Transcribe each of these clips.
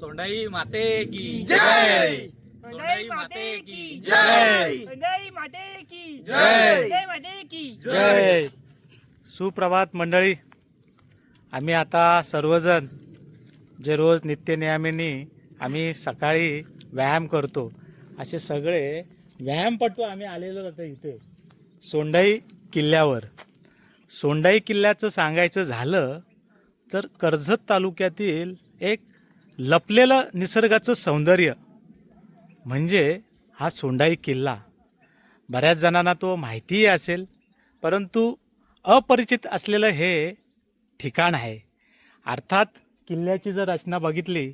सोंडाई माते की जय! सोंडाई माते की जय! जय! माते की जय. जय माते की जय! सुप्रभात मंडळी. आम्ही आता सर्वजण जे रोज नित्यनियमिनी आम्ही सकाळी व्यायाम करतो असे सगळे व्यायामपटू आम्ही आलेलो जातो इथे. सोंडाई किल्ल्यावर. सोंडाई किल्ल्याचं सांगायचं झालं तर कर्जत तालुक्यातील एक लपलेलं निसर्गाचं सौंदर्य म्हणजे हा सोंडाई किल्ला. बऱ्याच जणांना तो माहितीही असेल परंतु अपरिचित असलेलं हे ठिकाण आहे. अर्थात किल्ल्याची जर रचना बघितली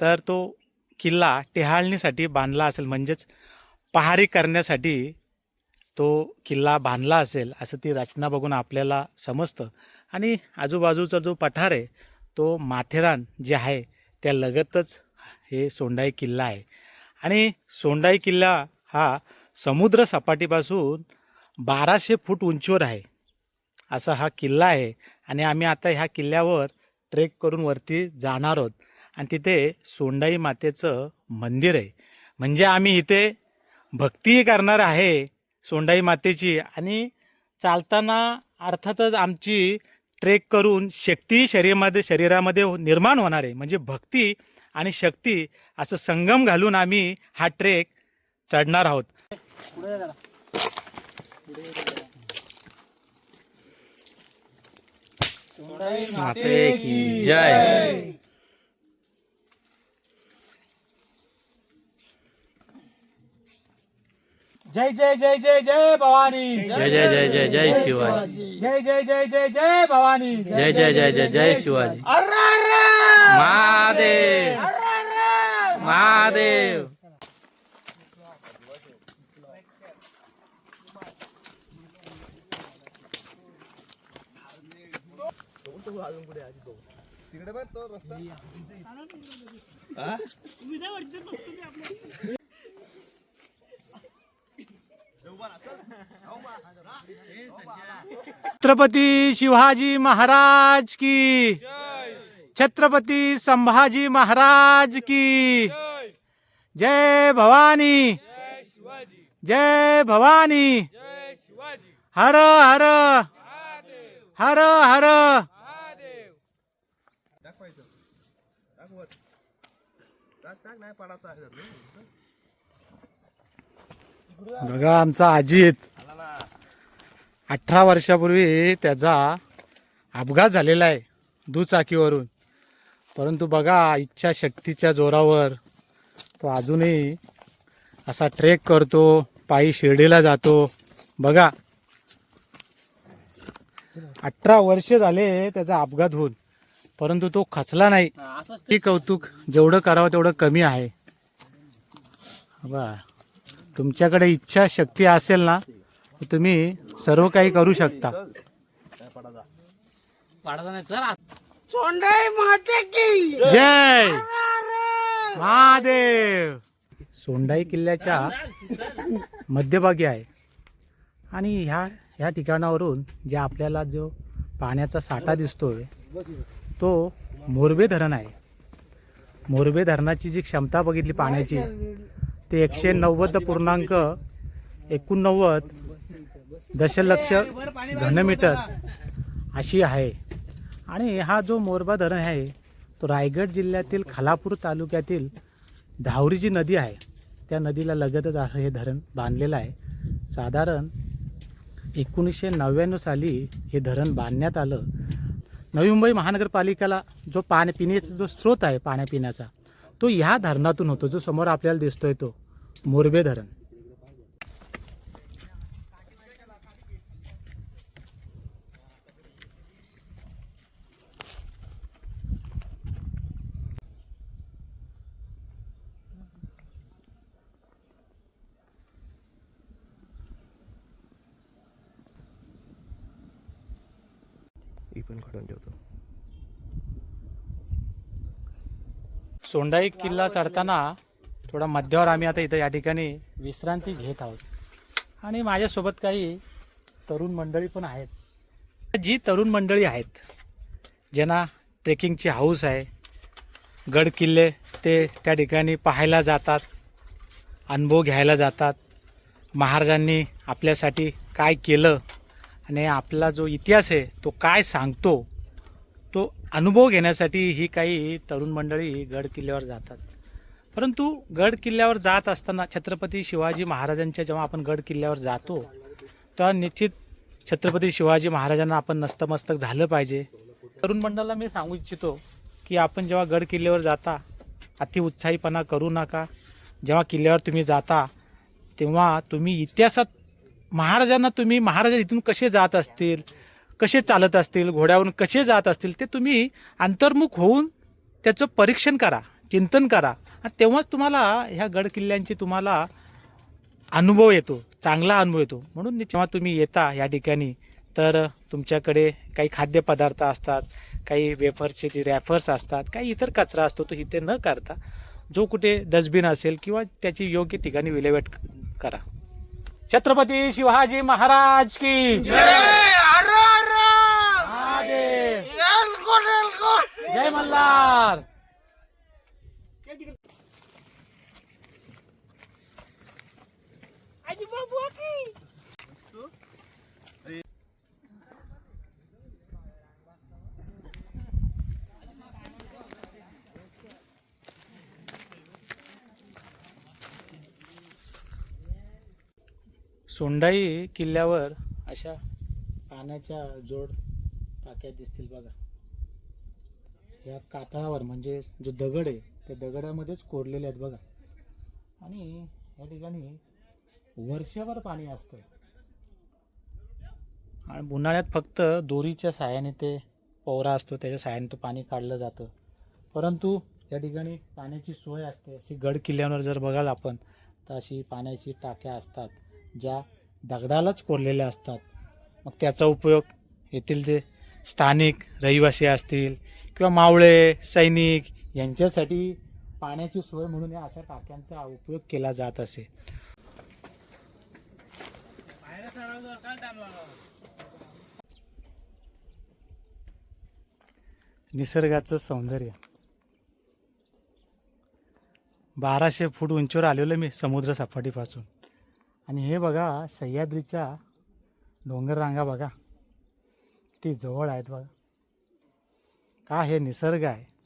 तर तो किल्ला टेहाळणीसाठी बांधला असेल म्हणजेच पहारी करण्यासाठी तो किल्ला बांधला असेल असं ती रचना बघून आपल्याला समजतं. आणि आजूबाजूचा जो पठार आहे तो माथेरान जे आहे त्या लगतच हे सोंडाई किल्ला आहे. आणि सोंडाई किल्ला हा समुद्र सपाटीपासून बाराशे फूट उंचीवर आहे. असा हा किल्ला आहे आणि आम्ही आता ह्या किल्ल्यावर ट्रेक करून वरती जाणार आहोत. आणि तिथे सोंडाई मातेचं मंदिर आहे. म्हणजे आम्ही इथे भक्तीही करणार आहे सोंडाई मातेची. आणि चालताना अर्थातच आमची ट्रेक करून शक्ती शरीरामध्ये शरीरामध्ये निर्माण होणार आहे. म्हणजे भक्ती आणि शक्ती असं संगम घालून आम्ही हा ट्रेक चढणार आहोत. जय. जय जय जय जय जय भवानी जय जय जय जय जय शिवाजी जय जय जय जय जय भवानी जय जय जय जय जय शिवाजी महादेव महादेव छत्रपती शिवाजी महाराज की। छत्रपती संभाजी महाराज की। जय भवानी। जय भवानी। हर हर। हर हर। बघा आमचा अजित. अठरा वर्षापूर्वी त्याचा अपघात झालेला आहे दुचाकीवरून. परंतु बघा इच्छाशक्तीच्या जोरावर तो अजूनही असा ट्रेक करतो पायी शिर्डीला जातो. बघा. अठरा वर्ष झाले त्याचा अपघात होऊन परंतु तो खचला नाही. कौतुक जेवढं करावं तेवढं कमी आहे. बा तुमच्याकडे इच्छा शक्ती असेल ना तुम्ही सर्व काही करू शकता. जय! महादेव! सोंडाई किल्ल्याच्या मध्यभागी आहे. आणि ह्या ह्या ठिकाणावरून जे आपल्याला जो पाण्याचा साठा दिसतोय तो मोरबे धरण आहे. मोरबे धरणाची जी क्षमता बघितली पाण्याची ते एकशे नव्वद पूर्णांक एकोणनव्वद दशलक्ष घनमीटर अशी आहे. आणि हा जो मोरबा धरण आहे तो रायगड जिल्ह्यातील खालापूर तालुक्यातील धावरी जी नदी आहे. त्या नदीला लगतच हे धरण बांधलेलं आहे. साधारण एकोणीसशे नव्याण्णव साली हे धरण बांधण्यात आलं. नवी मुंबई महानगरपालिकेला जो पाणी पिण्याचा जो स्रोत आहे पाण्या पिण्याचा तो ह्या धरणातून होतो जो समोर आपल्याला दिसतोय तो. मोरबे धरण. पण काढून ठेवतो. सोंडाई किल्ला चढताना थोडा मध्यावर आम्ही आता इथं या ठिकाणी विश्रांती घेत आहोत. आणि माझ्यासोबत काही तरुण मंडळी पण आहेत. जी तरुण मंडळी आहेत ज्यांना ट्रेकिंगची हाऊस आहे गड किल्ले ते त्या ठिकाणी पाहायला जातात अनुभव घ्यायला जातात. महाराजांनी आपल्यासाठी काय केलं आणि आपला जो इतिहास आहे तो काय सांगतो तो अनुभव घेण्यासाठी ही काही तरुण मंडळी गड किल्ल्यावर जातात. परंतु गड किल्ल्यावर जात असताना छत्रपती शिवाजी महाराजांच्या जेव्हा आपण गड किल्ल्यावर जातो तेव्हा निश्चित छत्रपती शिवाजी महाराजांना आपण नस्तमस्तक झालं पाहिजे. तरुण मंडळाला मी सांगू इच्छितो की आपण जेव्हा गड किल्ल्यावर जाता अति उत्साहीपणा करू नका. जेव्हा किल्ल्यावर तुम्ही जाता तेव्हा तुम्ही इतिहासात महाराजांना तुम्ही महाराजा इथून कसे जात असतील कसे चालत असतील घोड्यावरून कसे जात असतील ते तुम्ही अंतर्मुख होऊन त्याचं परीक्षण करा चिंतन करा. आणि तेव्हाच तुम्हाला ह्या गड किल्ल्यांची तुम्हाला अनुभव येतो चांगला अनुभव येतो. म्हणून जेव्हा तुम्ही येता या ठिकाणी तर तुमच्याकडे काही खाद्यपदार्थ असतात काही वेफर्सचे जे रॅफर्स असतात काही इतर कचरा असतो तो इथे न करता जो कुठे डस्टबिन असेल किंवा त्याची योग्य ठिकाणी विल्हेवाट करा. छत्रपती शिवाजी महाराज की जय मल्हार! बाबू की सोंडाई किल्ल्यावर अशा पाण्याच्या जोड टाक्या दिसतील बघा. या कातळावर म्हणजे जो दगड आहे त्या दगडामध्येच कोरलेले आहेत बघा. आणि या ठिकाणी वर्षभर पाणी असतं आणि उन्हाळ्यात फक्त दोरीच्या साहाय्याने ते पोवरा असतो त्याच्या साहाय्याने तो पाणी काढलं जातं. परंतु या ठिकाणी पाण्याची सोय असते. अशी गड किल्ल्यांवर जर बघाल आपण तर अशी पाण्याची टाक्या असतात ज्या दगडालाच कोरलेल्या असतात. मग त्याचा उपयोग येथील जे स्थानिक रहिवासी असतील किंवा मावळे सैनिक यांच्यासाठी पाण्याची सोय म्हणून या अशा टाक्यांचा उपयोग केला जात असे. निसर्गाचं सौंदर्य. बाराशे फूट उंचीवर आलेलो मी समुद्र सपाटीपासून. आणि हे बघा सह्याद्रीच्या डोंगर रांगा बघा. ती जवळ आहेत बघा. का हे निसर्ग आहे?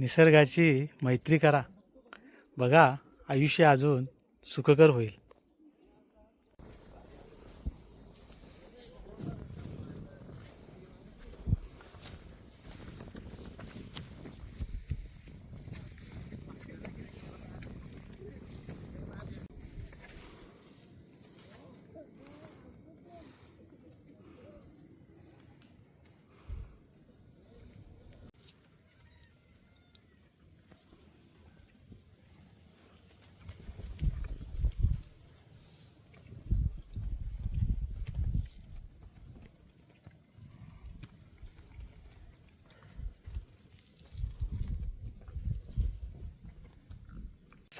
निसर्गाची मैत्री करा. बघा आयुष्य अजून सुखकर होईल.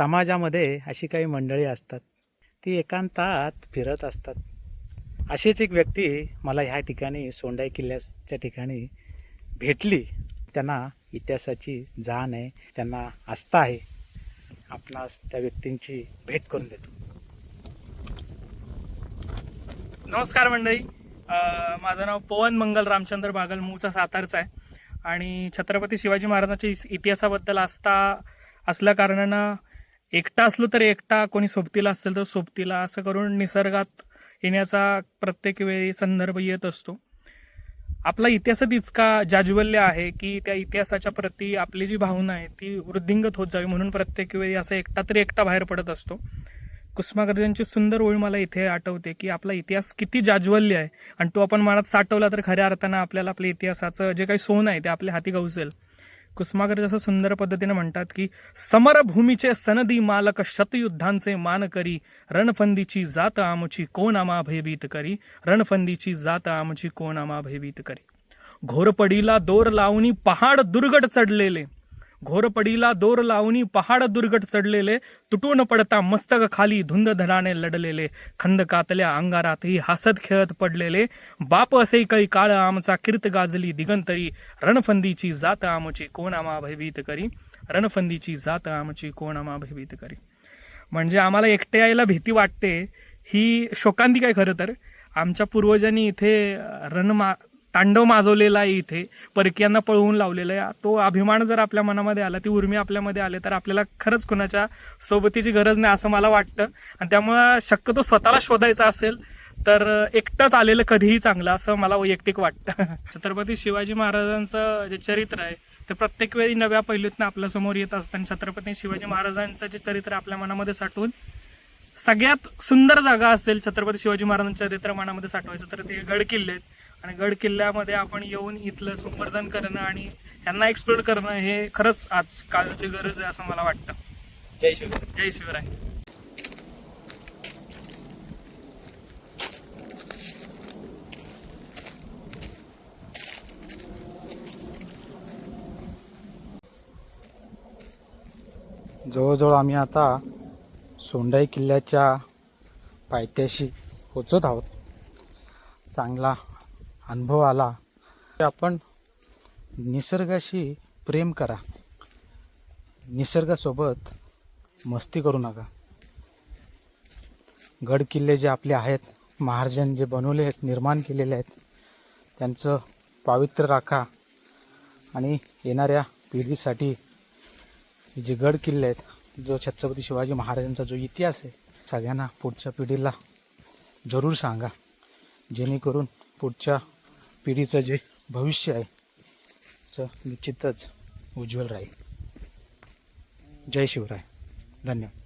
समाजामध्ये अशी काही मंडळी असतात ती एकांतात फिरत असतात. अशीच एक व्यक्ती मला ह्या ठिकाणी सोंडाई किल्ल्याच्या ठिकाणी भेटली. त्यांना इतिहासाची जाण आहे त्यांना आस्था आहे. आपणास त्या व्यक्तींची भेट करून देतो. नमस्कार मंडळी. माझं नाव पवन मंगल रामचंद्र बागल मूळचा सातारचा आहे. आणि छत्रपती शिवाजी महाराजांच्या इतिहासाबद्दल आस्था असल्या कारणानं एकटा असलो तर एकटा कोणी सोबतीला असेल तर सोबतीला. असं करून निसर्गात येण्याचा प्रत्येक वेळी संदर्भ येत असतो. आपला इतिहासच इतका जाज्वल्य आहे की त्या इतिहासाच्या प्रती आपली जी भावना आहे ती वृद्धिंगत होत जावी म्हणून प्रत्येक वेळी असं एकटा तरी एकटा बाहेर पडत असतो. कुसुमाग्रजांची सुंदर ओळी मला इथे आठवते की आपला इतिहास किती जाज्वल्य आहे. आणि तो आपण मनात साठवला तर खऱ्या अर्थानं आपल्याला आपल्या इतिहासाचं जे काही सोनं आहे ते आपल्या हाती गवसेल कुसुमाग्रज असं सुंदर पद्धतीने म्हणतात की समरभूमीचे सनदी मालक शतयुद्धांचे मान करी रणफंदीची जात आमची कोण आमा भयभीत करी रणफंदीची जात आमची कोण आमा भयभीत करी. घोरपडीला दोर लावणी पहाड दुर्गट चढलेले घोरपडीला दोर लावणी पहाड दुर्गट चढलेले तुटून पडता मस्तक खाली धुंदधनाने लढलेले खंदकातल्या अंगारातही हसत खेळत पडलेले बाप असे काही काळ आमचा कीर्त गाजली दिगंतरी रणफंदीची जात आमची कोण आमा भयभीत करी? रणफंदीची जात आमची कोण आम्हा भयभीत करी? म्हणजे आम्हाला एकटे यायला भीती वाटते ही शोकांतिका आहे खरं तर? आमच्या पूर्वजांनी इथे रणमा तांडव माजवलेला आहे इथे. परकीयांना पळवून लावलेला आहे. तो अभिमान जर आपल्या मनामध्ये आला ती उर्मी आपल्यामध्ये आले तर आपल्याला खरंच कुणाच्या सोबतीची गरज नाही असं मला वाटतं. आणि त्यामुळं शक्यतो स्वतःला शोधायचं असेल तर एकटंच आलेलं कधीही चांगलं असं मला वैयक्तिक वाटतं. छत्रपती शिवाजी महाराजांचं जे चरित्र आहे ते प्रत्येक वेळी नव्या पैलूतनं आपल्यासमोर येत असतं. आणि छत्रपती शिवाजी महाराजांचं जे चरित्र आपल्या मनामध्ये साठवून सगळ्यात सुंदर जागा असेल छत्रपती शिवाजी महाराजांच्या चरित्र मनामध्ये साठवायचं तर ते गड किल्ले आहेत. आणि गड किल्ल्यामध्ये आपण येऊन इथलं संवर्धन करणं आणि यांना एक्सप्लोर करणं हे खरंच आज काळाची गरज आहे असं मला वाटतं. जय शिवराय. जय शिवराय. जवळजवळ आम्ही आता सोंडाई किल्ल्याच्या पायथ्याशी पोचत आहोत. चांगला अनुभव आला तर आपण निसर्गाशी प्रेम करा. निसर्गासोबत मस्ती करू नका. गड किल्ले जे आपले आहेत महाराजांनी जे बनवले आहेत निर्माण केलेले आहेत त्यांचं पावित्र्य राखा आणि येणाऱ्या पिढीसाठी जे गड किल्ले आहेत जो छत्रपती शिवाजी महाराजांचा जो इतिहास आहे सगळ्यांना पुढच्या पिढीला जरूर सांगा. जेणेकरून पुढच्या पिढीचं जे भविष्य आहे चं निश्चितच उज्ज्वल राहील. जय शिवराय. धन्यवाद.